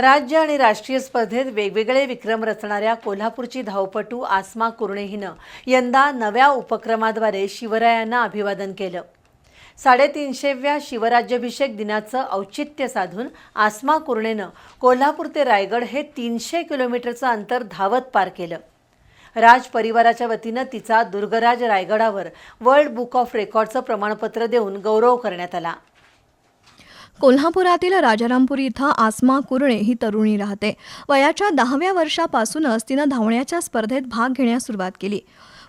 राज्य आणि राष्ट्रीय स्पर्धेत वेगवेगळे विक्रम रचणाऱ्या कोल्हापूरची धावपटू आसमा कुर्णे हिनं यंदा नव्या उपक्रमाद्वारे शिवरायांना अभिवादन केलं. साडेतीनशेव्या शिवराज्याभिषेक दिनाचं औचित्य साधून आसमा कुर्णेनं कोल्हापूर ते रायगड हे तीनशे किलोमीटरचं अंतर धावत पार केलं. राज परिवाराच्या वतीनं तिचा दुर्गराज रायगडावर वर्ल्ड बुक ऑफ रेकॉर्डचं प्रमाणपत्र देऊन गौरव करण्यात आला. कोल्हापुरातील राजारामपूर इथं आसमा कुरणे ही तरुणी राहते. वयाच्या दहाव्या वर्षापासूनच तिनं धावण्याच्या स्पर्धेत भाग घेण्यास सुरुवात केली.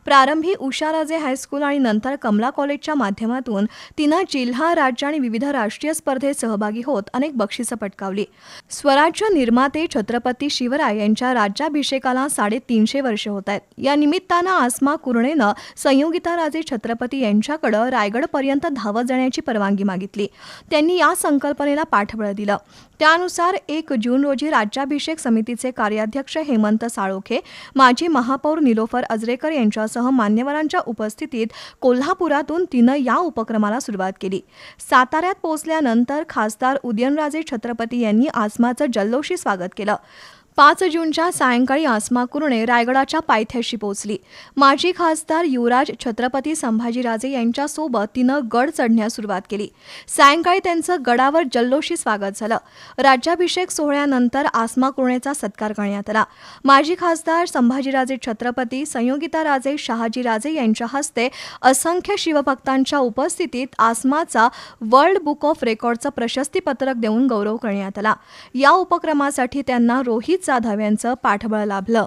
प्रारंभी उषाराजे हायस्कूल आणि नंतर कमला कॉलेजच्या माध्यमातून तिनं जिल्हा राज्य आणि विविध राष्ट्रीय स्पर्धेत सहभागी होत अनेक बक्षिसं पटकावली. स्वराज्य निर्माते छत्रपती शिवराय यांच्या राज्याभिषेकाला साडेतीनशे वर्ष होत आहेत. या निमित्तानं आसमा कुर्णेनं संयोगिताराजे छत्रपती यांच्याकडं रायगडपर्यंत धावत जाण्याची परवानगी मागितली. त्यांनी या संकल्पनेला पाठबळ दिलं. त्यानुसार एक जून रोजी राज्याभिषेक समितीचे कार्याध्यक्ष हेमंत साळोखे माजी महापौर निलोफर अजरेकर यांच्यासह मान्यवरांच्या उपस्थितीत कोल्हापुरातून तिनं या उपक्रमाला सुरुवात केली. साताऱ्यात पोहोचल्यानंतर खासदार उदयनराजे छत्रपती यांनी आसमाचं जल्लोषी स्वागत केलं. पाच जूनच्या सायंकाळी आसमा कुरणे रायगडाच्या पायथ्याशी पोहोचली. माजी खासदार युवराज छत्रपती संभाजीराजे यांच्यासोबत तिनं गड चढण्यास सुरुवात केली. सायंकाळी त्यांचं गडावर जल्लोषी स्वागत झालं. राज्याभिषेक सोहळ्यानंतर आसमा कुरणेचा सत्कार करण्यात आला. माजी खासदार संभाजीराजे छत्रपती संयोगिता राजे शहाजीराजे यांच्या हस्ते असंख्य शिवभक्तांच्या उपस्थितीत आसमाचा वर्ल्ड बुक ऑफ रेकॉर्डचं प्रशस्तीपत्रक देऊन गौरव करण्यात आला. या उपक्रमासाठी त्यांना रोहित जाधव यांचं पाठबळ लाभलं.